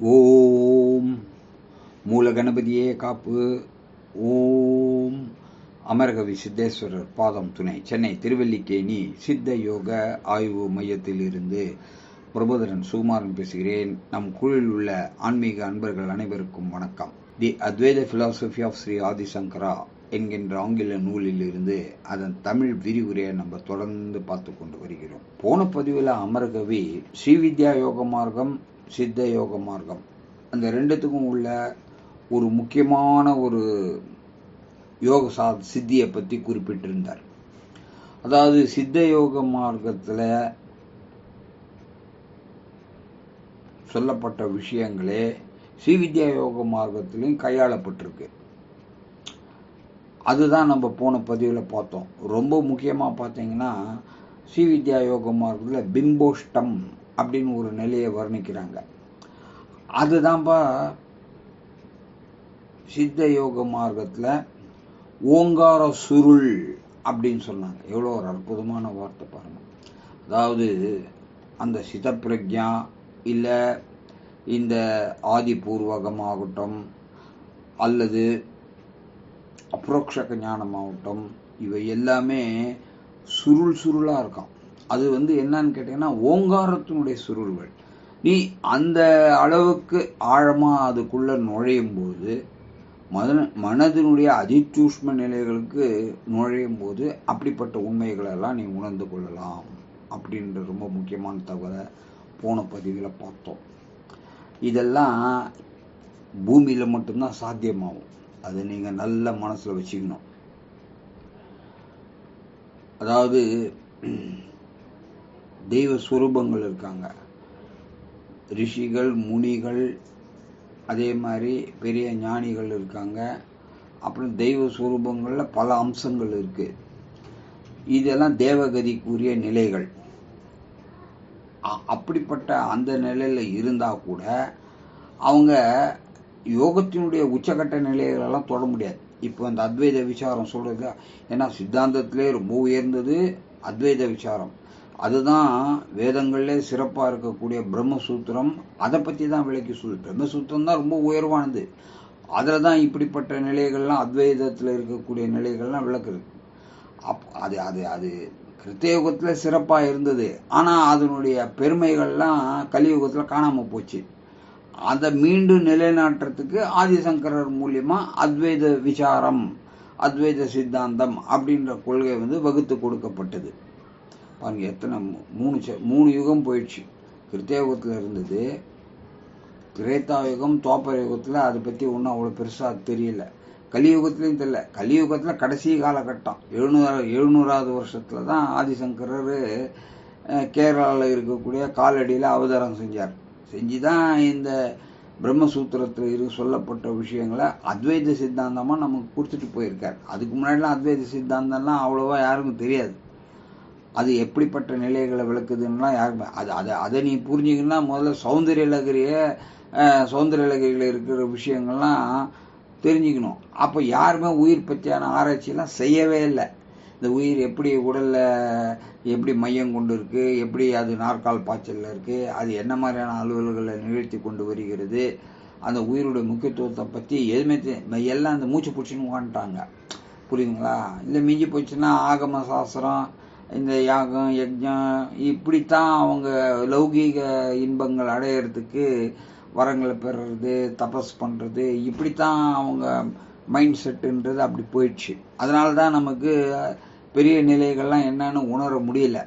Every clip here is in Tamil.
ஓம். மூல கணபதியே காப்பு. ஓம். அமரகவி சித்தேஸ்வரர் பாதம் துணை. சென்னை திருவல்லிக்கேணி சித்த யோக ஆய்வு மையத்திலிருந்து பிரபோதரன் சுகுமாரன் பேசுகிறேன். நம் குழுவில் உள்ள ஆன்மீக அன்பர்கள் அனைவருக்கும் வணக்கம். தி அத்வைத பிலாசபி ஆஃப் ஸ்ரீ ஆதிசங்கரா என்கின்ற ஆங்கில நூலில் இருந்து அதன் தமிழ் விரிவுரையை நம்ம தொடர்ந்து பார்த்து கொண்டு வருகிறோம். போன பதிவில் அமரகவி ஸ்ரீவித்யா யோக மார்க்கம் சித்த யோக மார்க்கம். அந்த ரெண்டுத்துக்கும் உள்ள ஒரு முக்கியமான ஒரு யோக சா சித்தியை பற்றி குறிப்பிட்டிருந்தார். அதாவது சித்த யோக மார்க்கத்தில் சொல்லப்பட்ட விஷயங்களே ஸ்ரீவித்யா யோக மார்க்கத்திலையும் கையாளப்பட்டிருக்கு. அதுதான் நம்ம போன பதிவில் பார்த்தோம். ரொம்ப முக்கியமாக பார்த்தீங்கன்னா ஸ்ரீவித்யா யோக மார்க்கத்தில் பிம்போஷ்டம் அப்படின்னு ஒரு நிலையை வர்ணிக்கிறாங்க. அதுதான்ப்பா சித்த யோக மார்க்கத்தில் ஓங்கார சுருள் அப்படின்னு சொன்னாங்க. எவ்வளோ ஒரு அற்புதமான வார்த்தை பாருங்க. அதாவது அந்த சித இல்லை இந்த ஆதி பூர்வகமாகட்டும் அல்லது அப்ரோக்ஷக ஞானமாகட்டும் இவை எல்லாமே சுருள் சுருளாக இருக்கும். அது வந்து என்னன்னு கேட்டிங்கன்னா ஓங்காரத்தினுடைய சுருள்கள். நீ அந்த அளவுக்கு ஆழமாக அதுக்குள்ளே நுழையும் போது மத மனதினுடைய அதிசூஷ்ம நிலைகளுக்கு நுழையும் போது அப்படிப்பட்ட உண்மைகளெல்லாம் நீ உணர்ந்து கொள்ளலாம் அப்படின்ற ரொம்ப முக்கியமான தகவலை போன பதிவில் பார்த்தோம். இதெல்லாம் பூமியில் மட்டும்தான் சாத்தியமாகும். அதை நீங்கள் நல்ல மனசில் வச்சுக்கணும். அதாவது தெய்வ சுரூபங்கள் இருக்காங்க. ரிஷிகள் முனிகள் அதே மாதிரி பெரிய ஞானிகள் இருக்காங்க. அப்புறம் தெய்வ சுரூபங்களில் பல அம்சங்கள் இருக்குது இதெல்லாம் தேவகதிக்குரிய நிலைகள். அப்படிப்பட்ட அந்த நிலையில் இருந்தால் கூட அவங்க யோகத்தினுடைய உச்சகட்ட நிலைகளெல்லாம் தொட முடியாது. இப்போ இந்த அத்வைத விசாரம் சொல்கிறது ஏன்னா சித்தாந்தத்திலே ரொம்ப உயர்ந்தது அத்வைத விசாரம். அதுதான் வேதங்கள்லே சிறப்பாக இருக்கக்கூடிய பிரம்மசூத்திரம். அதை பற்றி தான் விளக்கி சொல்லு பிரம்மசூத்திரம் தான் ரொம்ப உயர்வானது. அதில் தான் இப்படிப்பட்ட நிலைகள்லாம் அத்வைதத்தில் இருக்கக்கூடிய நிலைகள்லாம் விளக்குது. அப் அது அது அது கிருத்தயுகத்தில் சிறப்பாக இருந்தது. ஆனால் அதனுடைய பெருமைகள்லாம் கலியுகத்தில் காணாமல் போச்சு. அதை மீண்டும் நிலைநாட்டுறதுக்கு ஆதிசங்கரர் மூலியமாக அத்வைத விசாரம் அத்வைத சித்தாந்தம் அப்படின்ற கொள்கை வந்து வகுத்து கொடுக்கப்பட்டது. பாருங்க எத்தனை மூணு மூணு யுகம் போயிடுச்சு. கிருத்தயுகத்தில் இருந்தது திரேதா யுகம் தோப்பர் யுகத்தில் அதை பற்றி ஒன்றும் அவ்வளோ பெருசாக தெரியல. கலியுகத்துலேயும் தெரியல. கலியுகத்தில் கடைசி காலகட்டம் எழுநூறு எழுநூறாவது வருஷத்தில் தான் ஆதிசங்கரர் கேரளாவில் இருக்கக்கூடிய காலடியில் அவதாரம் செஞ்சார். செஞ்சு தான் இந்த பிரம்மசூத்திரத்தில் இரு சொல்லப்பட்ட விஷயங்களை அத்வைத சித்தாந்தமாக நமக்கு கொடுத்துட்டு போயிருக்கார். அதுக்கு முன்னாடிலாம் அத்வைத சித்தாந்தம்லாம் அவ்வளோவா யாருக்கும் தெரியாது. அது எப்படிப்பட்ட நிலைகளை விளக்குதுன்னா யாருமே அது அதை அதை நீ புரிஞ்சிங்கன்னா முதல்ல சௌந்தரிய லகரிய சௌந்தரிய லகரியில் இருக்கிற விஷயங்கள்லாம் தெரிஞ்சுக்கணும். அப்போ யாருமே உயிர் பற்றியான ஆராய்ச்சியெல்லாம் செய்யவே இல்லை. இந்த உயிர் எப்படி உடலில் எப்படி மையம் கொண்டு இருக்குது எப்படி அது நாற்கால் பாய்ச்சலில் இருக்குது அது என்ன மாதிரியான அலுவல்களை நிகழ்த்தி கொண்டு வருகிறது அந்த உயிருடைய முக்கியத்துவத்தை பற்றி எதுவுமே எல்லாம் அந்த மூச்சு பிடிச்சின்னு உட்காந்துட்டாங்க புரியுதுங்களா? இல்லை மிஞ்சி போச்சுன்னா ஆகம சாஸ்திரம் இந்த யாகம் யஜ்யம் இப்படித்தான் அவங்க லௌகீக இன்பங்கள் அடையிறதுக்கு வரங்களை பெறுறது தபஸ் பண்ணுறது இப்படித்தான் அவங்க மைண்ட் செட்டுன்றது அப்படி போயிடுச்சு. அதனால தான் நமக்கு பெரிய நிலைகள்லாம் என்னன்னு உணர முடியல.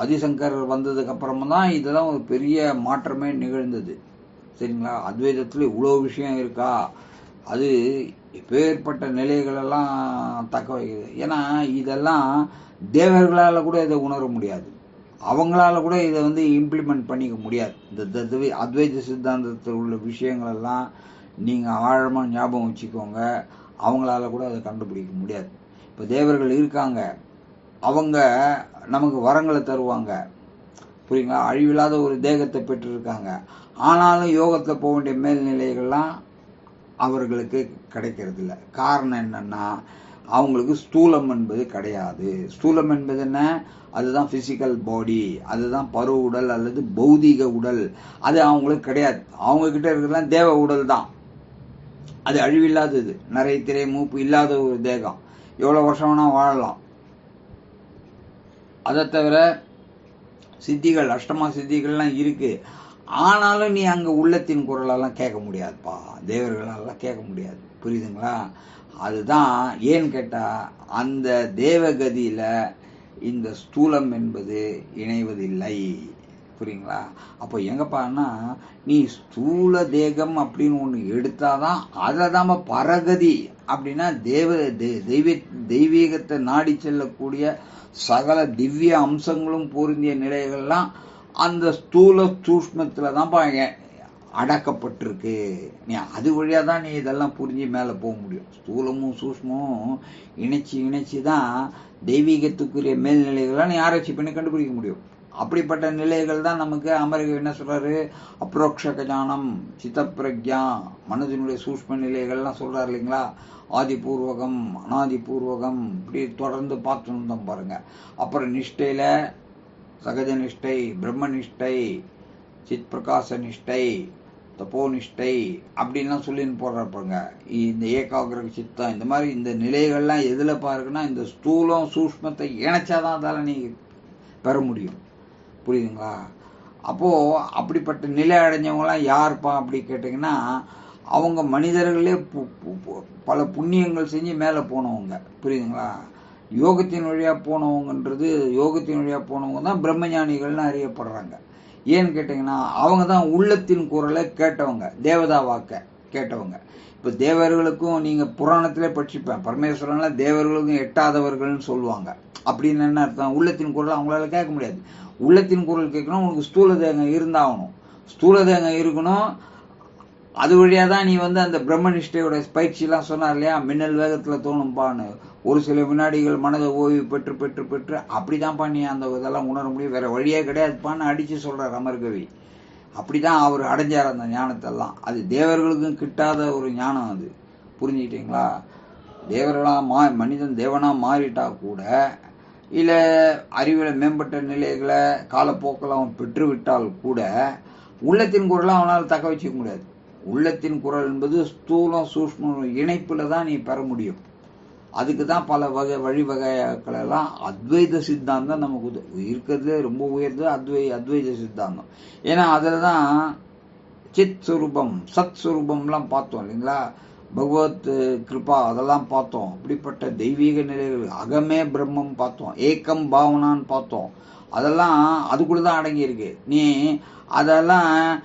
ஆதிசங்கர் வந்ததுக்கு அப்புறமா தான் இதெல்லாம் ஒரு பெரிய மாற்றமே நிகழ்ந்தது. சரிங்களா? அத்வைதத்தில் இவ்வளோ விஷயம் இருக்கா? அது இப்பேற்பட்ட நிலைகளெல்லாம் தக்க வைக்குது. ஏன்னா இதெல்லாம் தேவர்களால் கூட இதை உணர முடியாது. அவங்களால கூட இதை வந்து இம்ப்ளிமெண்ட் பண்ணிக்க முடியாது. இந்த அத்வைத சித்தாந்தத்தில் உள்ள விஷயங்களெல்லாம் நீங்கள் ஆழமாக ஞாபகம் வச்சுக்கோங்க. அவங்களால கூட அதை கண்டுபிடிக்க முடியாது. இப்போ தேவர்கள் இருக்காங்க. அவங்க நமக்கு வரங்களை தருவாங்க. புரியுங்களா? அழிவில்லாத ஒரு தேகத்தை பெற்றிருக்காங்க. ஆனாலும் யோகத்தில் போக வேண்டிய மேல்நிலைகள்லாம் அவர்களுக்கு கிடைக்கிறதில்ல. காரணம் என்னன்னா அவங்களுக்கு ஸ்தூலம் என்பது கிடையாது. ஸ்தூலம் என்பது என்ன? அதுதான் பிசிக்கல் பாடி அதுதான் பரு உடல் அல்லது பௌதிக உடல். அது அவங்களுக்கு கிடையாது. அவங்க கிட்ட இருக்கிறதுலாம் தேவ உடல் தான். அது அழிவில்லாதது. நிறைய திரை மூப்பு இல்லாத ஒரு தேகம். எவ்வளோ வருஷம் வேணா வாழலாம். அதை தவிர சித்திகள் அஷ்டமா சித்திகள்லாம் இருக்கு. ஆனாலும் நீ அங்கே உள்ளத்தின் குரலெல்லாம் கேட்க முடியாதுப்பா. தேவர்களெல்லாம் கேட்க முடியாது. புரியுதுங்களா? அதுதான் ஏன்னு கேட்டால் அந்த தேவகதியில் இந்த ஸ்தூலம் என்பது இணைவதில்லை. புரியுங்களா? அப்போ எங்கப்பான்னா நீ ஸ்தூல தேகம் அப்படின்னு ஒன்று எடுத்தாதான் அதை தான் பரகதி அப்படின்னா தேவ தெய்வ தெய்வீகத்தை நாடி செல்லக்கூடிய சகல திவ்ய அம்சங்களும் பொருந்திய நிலைகள்லாம் அந்த ஸ்தூல சூஷ்மத்தில் தான்ப்பா அடக்கப்பட்டிருக்கு. நீ அது வழியாக தான் நீ இதெல்லாம் புரிஞ்சு மேலே போக முடியும். ஸ்தூலமும் சூஷ்மமும் இணைச்சி இணைச்சி தான் தெய்வீகத்துக்குரிய மேல்நிலைகள்லாம் நீ ஆராய்ச்சி பண்ணி கண்டுபிடிக்க முடியும். அப்படிப்பட்ட நிலைகள் தான் நமக்கு அமரக என்ன சொல்கிறாரு அப்ரோக்ஷக ஞானம் சித்தப்பிரக்யா மனதினுடைய சூஷ்ம நிலைகள்லாம் சொல்கிறார் இல்லைங்களா? ஆதிபூர்வகம் அனாதிபூர்வகம் இப்படி தொடர்ந்து பார்த்துன்னு வந்தோம் பாருங்கள் அப்புறம் நிஷ்டையில் சகஜ நிஷ்டை பிரம்ம நிஷ்டை சித் பிரகாச நிஷ்டை தப்போ நிஷ்டை அப்படின்லாம் சொல்லின்னு போடுறப்பங்க இந்த ஏகாகிர சித்தம் இந்த மாதிரி இந்த நிலைகள்லாம் எதில் பாருக்குன்னா இந்த ஸ்தூலம் சூஷ்மத்தை இணைச்சாதான் அதால் நீ பெற முடியும். புரியுதுங்களா? அப்போது அப்படிப்பட்ட நிலை அடைஞ்சவங்களாம் யாருப்பா அப்படி கேட்டிங்கன்னா அவங்க மனிதர்களே பல புண்ணியங்கள் செஞ்சு மேலே போனவங்க. புரியுதுங்களா? யோகத்தின் வழியாக போனவங்கன்றது யோகத்தின் வழியாக போனவங்க தான் பிரம்மஞானிகள்னு அறியப்படுறாங்க. ஏன்னு கேட்டிங்கன்னா அவங்க தான் உள்ளத்தின் குரலை கேட்டவங்க தேவதா வாக்க கேட்டவங்க. இப்போ தேவர்களுக்கும் நீங்கள் புராணத்திலே படிச்சுப்பேன் பரமேஸ்வரன்லாம் தேவர்களுக்கும் எட்டாதவர்கள்னு சொல்லுவாங்க. அப்படின்னு என்ன அர்த்தம்? உள்ளத்தின் குரல் அவங்களால கேட்க முடியாது. உள்ளத்தின் குரல் கேட்கணும் உனக்கு ஸ்தூல தேகம் இருந்தாகணும். ஸ்தூல தேகம் இருக்கணும். அது வழியாக தான் நீ வந்து அந்த பிரம்மனிஷ்டையோட பயிற்சிலாம் சொன்னார் இல்லையா? மின்னல் வேகத்தில் தோணும்பான்னு. ஒரு சில வினாடிகள் மனதை ஓய்வு பெற்று பெற்று பெற்று அப்படி தான்ப்பா நீ அந்த இதெல்லாம் உணர முடியும். வேற வழியே கிடையாதுப்பான்னு அடித்து சொல்கிறார் அமர்கவி அப்படி தான் அவர் அடைஞ்சார் அந்த ஞானத்தெல்லாம். அது தேவர்களுக்கும் கிட்டாத ஒரு ஞானம் அது. புரிஞ்சுக்கிட்டீங்களா? தேவர்களாக மா மனிதன் தேவனாக மாறிட்டா கூட இல்லை அறிவில் மேம்பட்ட நிலைகளை காலப்போக்கில் அவன் பெற்றுவிட்டால் கூட உள்ளத்தின் குரலை அவனால் தக்க வச்சுக்க முடியாது. உள்ளத்தின் குரல் என்பது ஸ்தூலம் சூஷ்மம் இணைப்பில் தான் நீ பெற முடியும். அதுக்கு தான் பல வகை வழிவகைகளெல்லாம் அத்வைத சித்தாந்தம் நமக்கு இருக்கிறதுலே ரொம்ப உயர்ந்தது அத்வை அத்வைத சித்தாந்தம். ஏன்னா அதில் தான் சித் சுரூபம் சத் சுரூபம்லாம் பார்த்தோம் இல்லைங்களா? பகவத் கிருபா அதெல்லாம் பார்த்தோம். அப்படிப்பட்ட தெய்வீக நிலைகள் அகமே பிரம்மம் பார்த்தோம். ஏக்கம் பாவனான்னு பார்த்தோம். அதெல்லாம் அதுக்குள்ள தான் அடங்கியிருக்கு. நீ அதெல்லாம்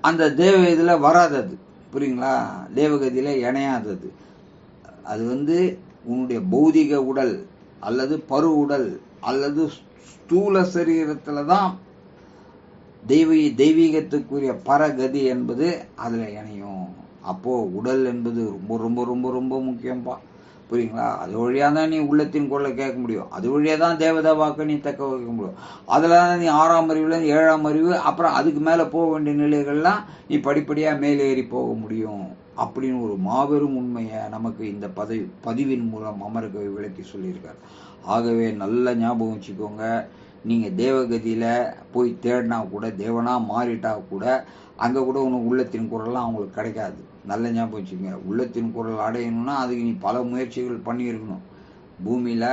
அந்த தேவ இதில் வராதது. புரியுங்களா? தேவகதியில் இணையாதது. அது வந்து உன்னுடைய பௌதிக உடல் அல்லது பரு உடல் அல்லது ஸ்தூல சரீரத்தில் தான் தெய்வ தெய்வீகத்துக்குரிய பரகதி என்பது அதில் இணையும். அப்போது உடல் என்பது ரொம்ப ரொம்ப ரொம்ப ரொம்ப முக்கியம்ப்பா புரியுங்களா அது வழியாக தான் நீ உள்ளத்தின் குரலை கேட்க முடியும். அது வழியாக தான் தேவதா வாக்கு நீ தக்க வைக்க முடியும். அதில் தான் நீ ஆறாம் அறிவுலேருந்து ஏழாம் அறிவு அப்புறம் அதுக்கு மேலே போக வேண்டிய நிலைகள்லாம் நீ படிப்படியாக மேலேறி போக முடியும். அப்படின்னு ஒரு மாபெரும் உண்மையை நமக்கு இந்த பதவி பதிவின் மூலம் அமர்கவி விளக்கி சொல்லியிருக்கார். ஆகவே நல்ல ஞாபகம் வச்சுக்கோங்க. நீங்கள் தேவகதியில் போய் தேடினா கூட தேவனாக மாறிட்டா கூட அங்கே கூட உனக்கு உள்ளத்தின் குரல்லாம் அவங்களுக்கு கிடைக்காது. நல்ல ஞாபகம் வச்சுக்கோங்க. உள்ளத்தின் குரல் அடையணும்னா அதுக்கு நீ பல முயற்சிகள் பண்ணியிருக்கணும். பூமியில்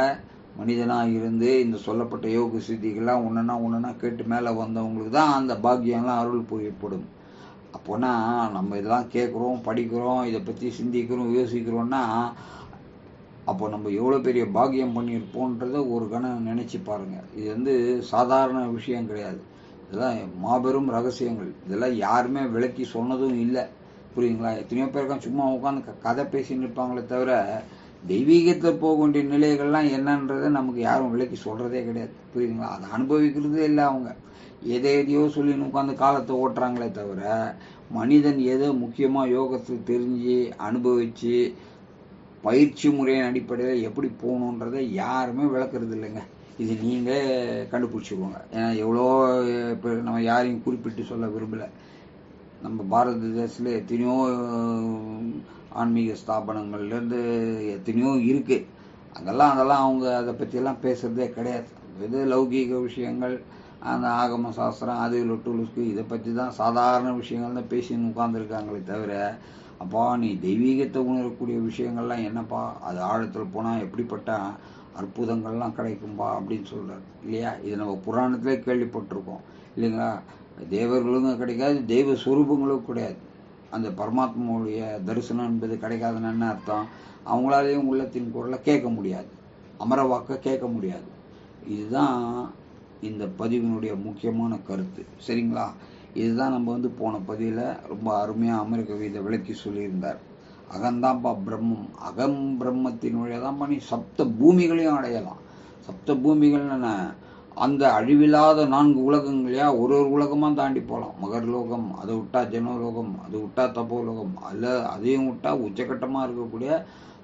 மனிதனாக இருந்து இந்த சொல்லப்பட்ட யோக சித்திகள்லாம் ஒன்றுனா ஒன்றுனா கேட்டு மேலே வந்தவங்களுக்கு தான் அந்த பாக்கியம்லாம் அருள் புரியப்படும். அப்போனா நம்ம இதெல்லாம் கேட்குறோம் படிக்கிறோம் இதை பற்றி சிந்திக்கிறோம் யோசிக்கிறோன்னா அப்போ நம்ம எவ்வளோ பெரிய பாக்கியம் பண்ணியிருப்போன்றத ஒரு கணம் நினச்சி பாருங்கள் இது வந்து சாதாரண விஷயம் கிடையாது. இதெல்லாம் மாபெரும் ரகசியங்கள். இதெல்லாம் யாருமே விளக்கி சொன்னதும் இல்லை. புரியுங்களா எத்தனையோ பேருக்கும் சும்மா உட்காந்து கதை பேசின்னு இருப்பாங்களே தவிர தெய்வீகத்தில் போக வேண்டிய நிலைகள்லாம் என்னன்றதை நமக்கு யாரும் விளக்கி சொல்கிறதே கிடையாது. புரியுதுங்களா? அதை அனுபவிக்கிறதே இல்லை அவங்க. எதை எதையோ சொல்லி உட்காந்து காலத்தை ஓட்டுறாங்களே தவிர மனிதன் எதோ முக்கியமாக யோகத்தை தெரிஞ்சு அனுபவித்து பயிற்சி முறையின் அடிப்படையில் எப்படி போகணுன்றதை யாருமே விளக்குறது இல்லைங்க. இது நீங்கள் கண்டுபிடிச்சிக்கோங்க. ஏன்னா எவ்வளோ இப்போ நம்ம யாரையும் குறிப்பிட்டு சொல்ல விரும்பலை. நம்ம பாரத தேசத்தில் எத்தனையோ ஆன்மீக ஸ்தாபனங்கள்லேருந்து எத்தனையோ இருக்குது அதெல்லாம் அதெல்லாம் அவங்க அதை பற்றியெல்லாம் பேசுகிறதே கிடையாது. இது லௌகீக விஷயங்கள் அந்த ஆகம சாஸ்திரம் அது லொட்டு இதை பற்றி தான் சாதாரண விஷயங்கள் தான் பேசின்னு உட்காந்துருக்காங்களே தவிர அப்பா நீ தெய்வீகத்தை உணரக்கூடிய விஷயங்கள்லாம் என்னப்பா? அது ஆழத்தில் போனால் எப்படிப்பட்ட அற்புதங்கள்லாம் கிடைக்கும்பா அப்படின்னு சொல்கிறார் இல்லையா? இது நம்ம புராணத்திலே கேள்விப்பட்டிருக்கோம். இல்லைங்களா? தேவர்களுக்கும் கிடைக்காது தெய்வ சுரூபங்களும் கிடையாது. அந்த பரமாத்மாவுடைய தரிசனம் என்பது கிடைக்காதுன்னு என்ன அர்த்தம்? அவங்களாலேயும் உள்ளத்தின் குரலை கேட்க முடியாது. அமரவாக்க கேட்க முடியாது. இதுதான் இந்த பதிவினுடைய முக்கியமான கருத்து. சரிங்களா? இதுதான் நம்ம வந்து போன பதிவில் ரொம்ப அருமையாக அமெரிக்க இதை விளக்கி சொல்லியிருந்தார். அகந்தாம்பா பிரம்மம் அகம் பிரம்மத்தின் வழியாக தான் பண்ணி சப்த பூமிகளையும் அடையலாம். சப்த பூமிகள் அந்த அழிவில்லாத நான்கு உலகங்களையா ஒரு ஒரு உலகமாக தாண்டி போகலாம் மகர்லோகம் அதை விட்டா ஜனலோகம் அது விட்டா தபோலோகம் அல்ல அதையும் விட்டா உச்சகட்டமாக இருக்கக்கூடிய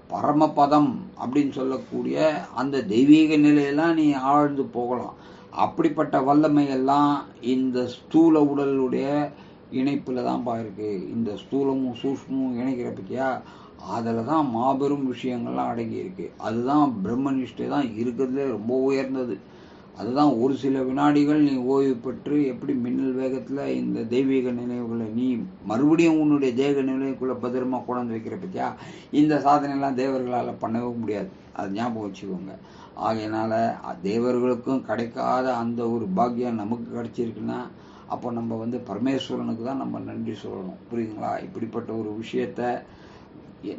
பரமபதம் அப்படின்னு சொல்லக்கூடிய அந்த தெய்வீக நிலையெல்லாம் நீ ஆழ்ந்து போகலாம். அப்படிப்பட்ட வல்லமை எல்லாம் இந்த ஸ்தூல உடலுடைய இணைப்பில் தான்ப்பா இருக்கு. இந்த ஸ்தூலமும் சூஷ்மும் இணைக்கிற பற்றியா அதில் தான் மாபெரும் விஷயங்கள்லாம் அடங்கியிருக்கு அதுதான் பிரம்மனிஷ்டை தான் இருக்கிறதுலே ரொம்ப உயர்ந்தது. அதுதான் ஒரு சில வினாடிகள் நீ ஓய்வு பெற்று எப்படி மின்னல் வேகத்தில் இந்த தெய்வீக நினைவுகளை நீ மறுபடியும் உன்னுடைய தேக நிலைக்குள்ளே பத்திரமா கொண்டாந்து வைக்கிற பற்றியா இந்த சாதனையெல்லாம் தேவர்களால் பண்ணவே முடியாது. அது ஞாபகம் வச்சுக்கோங்க. ஆகையினால தேவர்களுக்கும் கிடைக்காத அந்த ஒரு பாக்கியம் நமக்கு கிடைச்சிருக்குன்னா அப்போ நம்ம வந்து பரமேஸ்வரனுக்கு தான் நம்ம நன்றி சொல்லணும். புரியுதுங்களா? இப்படிப்பட்ட ஒரு விஷயத்த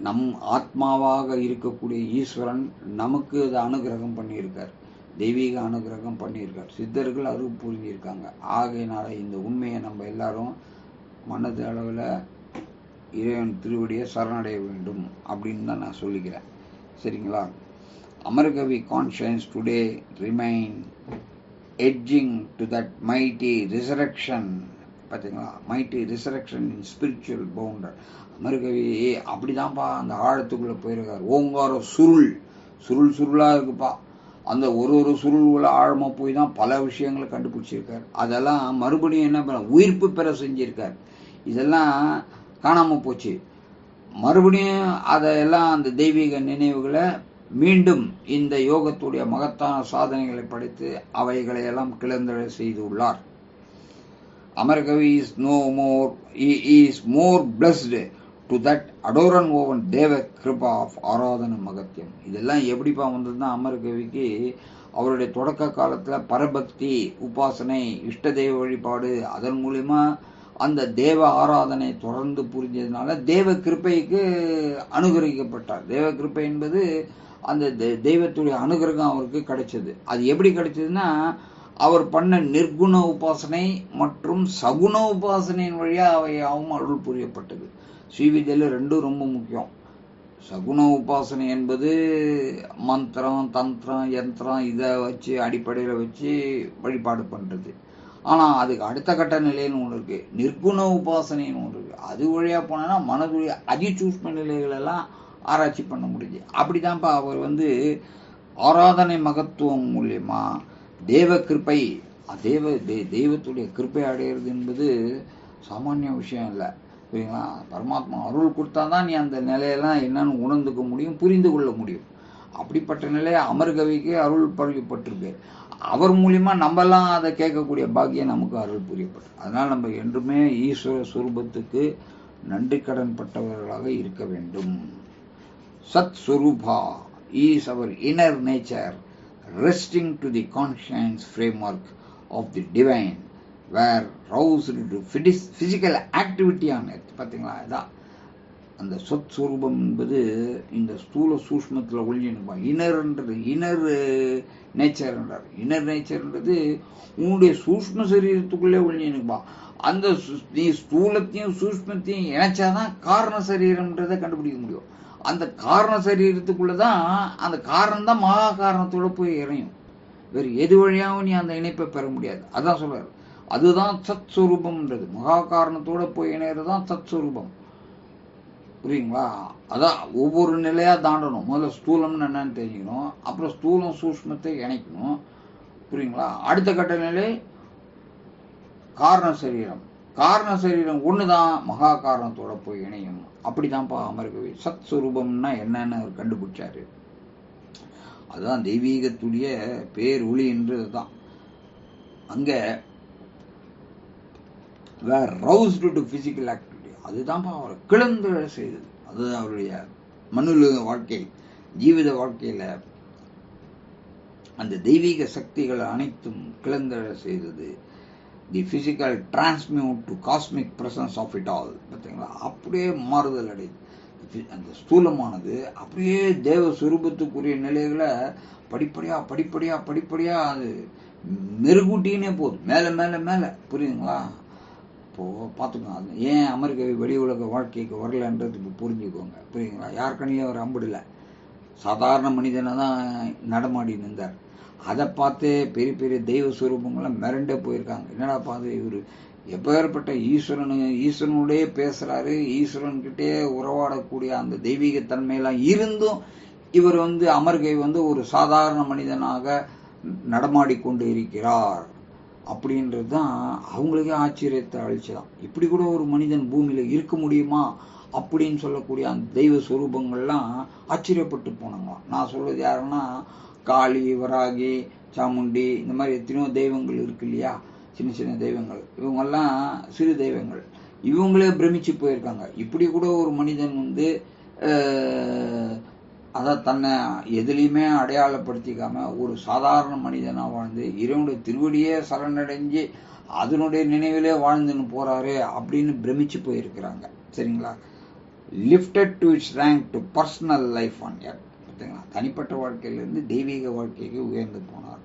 நம் ஆத்மாவாக இருக்கக்கூடிய ஈஸ்வரன் நமக்கு அதை அனுகிரகம் பண்ணியிருக்கார். தெய்வீக அனுகிரகம் பண்ணியிருக்கார். சித்தர்கள் அருள் புரிஞ்சிருக்காங்க. ஆகையினால இந்த உண்மையை நம்ம எல்லாரும் மனது அளவில் இறைவன் திருவடியை சரணடைய வேண்டும் அப்படின்னு தான் நான் சொல்லிக்கிறேன். சரிங்களா? Amarkavi conscience today remain edging to that mighty resurrection பார்த்தீங்களா mighty resurrection in spiritual founder Amarkavi அப்படிதான்ப்பா அந்த ஆழத்துக்குள்ளே போயிருக்கார். ஓங்கார சுருள். சுருள் சுருளாக இருக்குப்பா. அந்த ஒரு ஒரு சுருள்களை ஆழமாக போய் தான் பல விஷயங்களை கண்டுபிடிச்சிருக்கார். அதெல்லாம் மறுபடியும் என்ன பண்ண உயிர்ப்பு பெற செஞ்சிருக்கார். இதெல்லாம் காணாமல் போச்சு. மறுபடியும் அதையெல்லாம் அந்த தெய்வீக நினைவுகளை மீண்டும் இந்த யோகத்துடைய மகத்தான சாதனைகளை படைத்து அவைகளை எல்லாம் கிளந்தழ செய்துள்ளார். Amarkavi is no more is more blessed to that adorn own Deva Kripa of ஆராதன மகத்தியம் இதெல்லாம் எப்படிப்பா வந்ததுன்னா அமர்கவிக்கு அவருடைய தொடக்க காலத்தில் பரபக்தி உபாசனை இஷ்ட தெய்வ வழிபாடு அதன் மூலிமா அந்த தேவ ஆராதனை தொடர்ந்து புரிஞ்சதுனால தேவ கிருப்பைக்கு அனுகிரகிக்கப்பட்டார். தேவ கிருப்பை என்பது அந்த தெய்வத்துடைய அனுகிரகம் அவருக்கு கிடைச்சது. அது எப்படி கிடைச்சதுன்னா அவர் பண்ண நிர்குண உபாசனை மற்றும் சகுண உபாசனையின் வழியாக அவையாகவும் அருள் புரியப்பட்டது. ஸ்ரீவித்யில் ரெண்டும் ரொம்ப முக்கியம். சகுண உபாசனை என்பது மந்திரம் தந்திரம் யந்திரம் இதை வச்சு அடிப்படையில் வச்சு வழிபாடு பண்ணுறது ஆனால் அதுக்கு அடுத்த கட்ட நிலைன்னு ஒன்று இருக்குது நிர்குண உபாசனைன்னு ஒன்று இருக்குது அது வழியாக போனோன்னா மனதுடைய அதிசூஷ்ம நிலைகளெல்லாம் ஆராய்ச்சி பண்ண முடியுது. அப்படிதான்ப்பா அவர் வந்து ஆராதனை மகத்துவம் மூலியமா தேவ கிருப்பை தேவ தெய்வத்துடைய கிருப்பை அடையிறது என்பது சாமானிய விஷயம் இல்லை. புரியுங்களா பரமாத்மா அருள் கொடுத்தா தான் நீ அந்த நிலையெல்லாம் என்னன்னு உணர்ந்துக்க முடியும் புரிந்து கொள்ள முடியும். அப்படிப்பட்ட நிலையை அமர்கவிக்கு அருள் பழிப்பட்டிருக்கு அவர் மூலியமா நம்மெல்லாம் அதை கேட்கக்கூடிய பாக்கியம் நமக்கு அருள் புரியப்பட்டு அதனால் நம்ம என்றுமே ஈஸ்வர சுரூபத்துக்கு நன்றி கடன் பட்டவர்களாக இருக்க வேண்டும். Sat Swarupa is our inner nature resting to the conscience framework of the divine where roused to physical ஆக்டிவிட்டியான பார்த்தீங்களா இதான் அந்த சொத் சுரூபம் என்பது இந்த ஸ்தூல சூஷ்மத்தில் ஒழிஞ்சுனுப்பா இனர்ன்றது இனர் நேச்சர்ன்றார் இனர் நேச்சர்ன்றது உன்னுடைய சூஷ்ம சரீரத்துக்குள்ளே ஒழிஞ்சுனுப்பா அந்த நீ ஸ்தூலத்தையும் சூஷ்மத்தையும் இணைச்சாதான் காரண சரீரம்ன்றதை கண்டுபிடிக்க முடியும். அந்த காரண சரீரத்துக்குள்ளே தான் அந்த காரணம் தான் மகா காரணத்தோட போய் இறையும். வேறு எது வழியாகவும் நீ அந்த இணைப்பை பெற முடியாது. அதான் சொல்றாரு. அதுதான் சத் சுரூபம்ன்றது மகா காரணத்தோட போய் இணையிறது தான் சத் சுரூபம் புரியுங்களா? அதான் ஒவ்வொரு நிலையாக தாண்டணும். முதல்ல ஸ்தூலம்னு என்னன்னு தெரிஞ்சுக்கணும். அப்புறம் ஸ்தூலம் சூஷ்மத்தை இணைக்கணும். புரியுங்களா? அடுத்த கட்ட நிலை காரண சரீரம். காரண சரீரம் ஒன்று தான் மகா காரணத்தோட போய் இணையும். அப்படிதான்ப்பா அமர்கவி. சத் சுரூபம்னா என்னன்னு அவர் கண்டுபிடிச்சாரு. அதுதான் தெய்வீகத்துடைய பேர் ஒளின்றது தான் அங்க வேற ரவுஸ்டு டு பிசிக்கல் ஆக்டிவிட்டி அதுதான்ப்பா அவரை கிளந்து செய்தது. அது அவருடைய மனுல வாழ்க்கை ஜீவித வாழ்க்கையில அந்த தெய்வீக சக்திகள் அனைத்தும் கிளந்தழ செய்தது. The physical transmute to cosmic presence of it all பார்த்தீங்களா அப்படியே மாறுதல் அடையுது. அந்த ஸ்தூலமானது அப்படியே தேவ சுரூபத்துக்குரிய நிலைகளை படிப்படியாக படிப்படியாக படிப்படியாக அது மெருகூட்டினே போகுது. மேலே மேலே மேலே. புரியுதுங்களா? இப்போது பார்த்துக்கோங்க அது ஏன் அமெரிக்க வெளி உலக வாழ்க்கைக்கு வரலன்றது இப்போ புரிஞ்சுக்கோங்க. புரியுதுங்களா? யார் கண்ணிலையும் அவர் அம்பிடலை. சாதாரண மனிதனை தான் நடமாடி நின்றார் அதை பார்த்து பெரிய பெரிய தெய்வ சுரூபங்கள்லாம் மிரண்டே போயிருக்காங்க. என்னடா பார்த்து இவர்? எப்பேற்பட்ட ஈஸ்வரனு ஈஸ்வரனுடைய பேசுகிறாரு ஈஸ்வரன்கிட்டே உறவாடக்கூடிய அந்த தெய்வீக தன்மையெல்லாம் இருந்தும் இவர் வந்து அமர்கை வந்து ஒரு சாதாரண மனிதனாக நடமாடி கொண்டு இருக்கிறார். அப்படின்றது தான் அவங்களுக்கே ஆச்சரியத்தை அழிச்சுதான் இப்படி கூட ஒரு மனிதன் பூமியில் இருக்க முடியுமா? அப்படின்னு சொல்லக்கூடிய அந்த தெய்வ சுரூபங்கள்லாம் ஆச்சரியப்பட்டு போனாங்களாம். நான் சொல்றது யாருன்னா காளி வராகி சாமுண்டி இந்த மாதிரி எத்தனையோ தெய்வங்கள் இருக்கு இல்லையா? சின்ன சின்ன தெய்வங்கள். இவங்கெல்லாம் சிறு தெய்வங்கள். இவங்களே பிரமிச்சு போயிருக்காங்க. இப்படி கூட ஒரு மனிதன் வந்து அதான் தன்னை எதுலேயுமே அடையாளப்படுத்திக்காம ஒரு சாதாரண மனிதனாக வாழ்ந்து இறைவனுடைய திருவடியே சரணடைஞ்சு அதனுடைய நினைவிலே வாழ்ந்துன்னு போகிறாரு அப்படின்னு பிரமிச்சு போயிருக்கிறாங்க. சரிங்களா? Lifted to its rank to personal life on earth பார்த்தீங்களா? தனிப்பட்ட வாழ்க்கையிலிருந்து தெய்வீக வாழ்க்கைக்கு உயர்ந்து போனார்.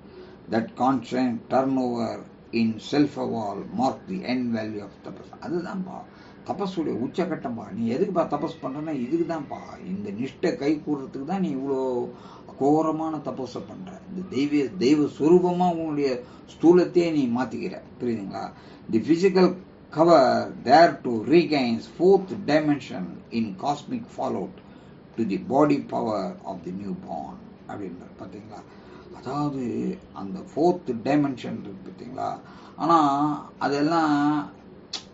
That constant turn over in self avowal mark the N value of tapas அதுதான்ப்பா தபஸுடைய உச்சகட்டம்பா. நீ எதுக்குப்பா தபஸ் பண்றன்னா இதுக்கு தான்ப்பா இந்த நிஷ்டை கை கூடுறதுக்கு தான் நீ இவ்வளோ கோரமான தபஸை பண்ணுற இந்த தெய்வ தெய்வ சுரூபமாக உன்னுடைய ஸ்தூலத்தையே நீ மாற்றிக்கிற புரியுதுங்களா? The physical cover there to regains fourth dimension in cosmic followed to the body power of the new born அப்படின்ற பார்த்தீங்களா? அதாவது அந்த ஃபோர்த் டைமென்ஷன் இருக்கு பார்த்தீங்களா? ஆனால் அதெல்லாம்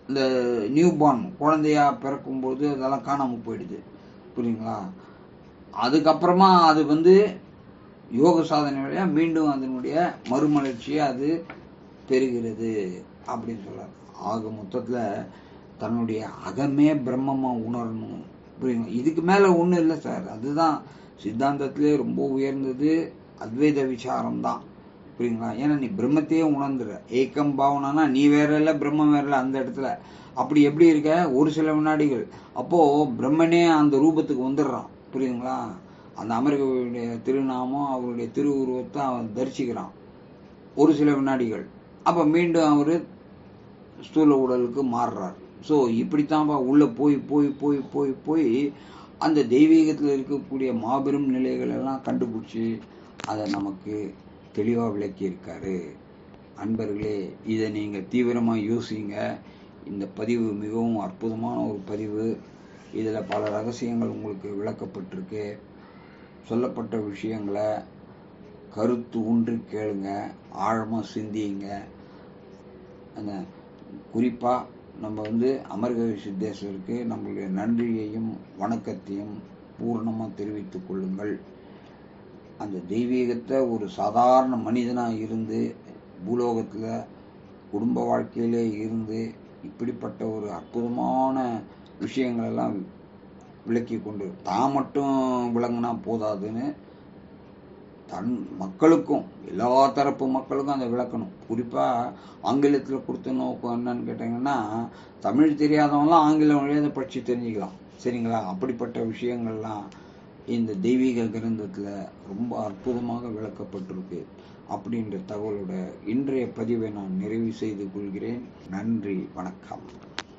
இந்த நியூ பார்ன் குழந்தையா பிறக்கும்போது அதெல்லாம் காணாமல் போயிடுது. புரியுங்களா? அதுக்கப்புறமா அது வந்து யோக சாதனை மீண்டும் அதனுடைய மறுமலர்ச்சியை அது பெறுகிறது. அப்படின்னு சொல்கிறார் ஆக மொத்தத்தில் தன்னுடைய அகமே பிரம்மமாக உணரணும். புரியுங்க இதுக்கு மேலே ஒன்றும் இல்லை சார். அதுதான் சித்தாந்தத்திலே ரொம்ப உயர்ந்தது. அத்வைத விசாரம் தான் புரியுங்களா ஏன்னா நீ பிரம்மத்தையே உணர்ந்துற. ஏக்கம் பாவனானா நீ வேற இல்லை பிரம்மம் வேற இல்லை அந்த இடத்துல. அப்படி எப்படி இருக்க? ஒரு சில வினாடிகள். அப்போது பிரம்மனே அந்த ரூபத்துக்கு வந்துடுறான். புரியுதுங்களா? அந்த அமெரிக்காவுடைய திருநாமம் அவருடைய திருவுருவத்தை அவன் தரிசிக்கிறான். ஒரு சில வினாடிகள். அப்போ மீண்டும் அவர் ஸ்தூல உடலுக்கு மாறுறார். ஸோ இப்படித்தான்ப்பா உள்ளே போய் போய் போய் போய் போய் அந்த தெய்வீகத்தில் இருக்கக்கூடிய மாபெரும் நிலைகள் எல்லாம் கண்டுபிடிச்சி அதை நமக்கு தெளிவாக விளக்கியிருக்காரு. அன்பர்களே இதை நீங்கள் தீவிரமாக யோசிங்க. இந்த பதிவு மிகவும் அற்புதமான ஒரு பதிவு. இதில் பல ரகசியங்கள் உங்களுக்கு விளக்கப்பட்டிருக்கு. சொல்லப்பட்ட விஷயங்களை கருத்து ஊன்றி கேளுங்க. ஆழமாக சிந்தியுங்க. அந்த குறிப்பாக நம்ம வந்து அமர்கவி சித்தேஸ்வருக்கு நம்மளுடைய நன்றியையும் வணக்கத்தையும் பூர்ணமாக தெரிவித்துக் கொள்ளுங்கள். அந்த தெய்வீகத்தை ஒரு சாதாரண மனிதனாக இருந்து பூலோகத்தில் குடும்ப வாழ்க்கையிலே இருந்து இப்படிப்பட்ட ஒரு அற்புதமான விஷயங்களெல்லாம் விளக்கி கொண்டு தான் மட்டும் விளங்கினா போதாதுன்னு தன் மக்களுக்கும் எல்லா தரப்பு மக்களுக்கும் அதை விளக்கணும். குறிப்பாக ஆங்கிலத்தில் கொடுத்த நோக்கம் என்னன்னு கேட்டிங்கன்னா தமிழ் தெரியாதவங்களாம் ஆங்கிலம் வழியாக படித்து தெரிஞ்சுக்கலாம். சரிங்களா? அப்படிப்பட்ட விஷயங்கள்லாம் இந்த தெய்வீக கிரந்தத்தில் ரொம்ப அற்புதமாக விளக்கப்பட்டிருக்கு அப்படின்ற தகவலோட இன்றைய பதிவை நான் நிறைவு செய்து கொள்கிறேன். நன்றி வணக்கம்.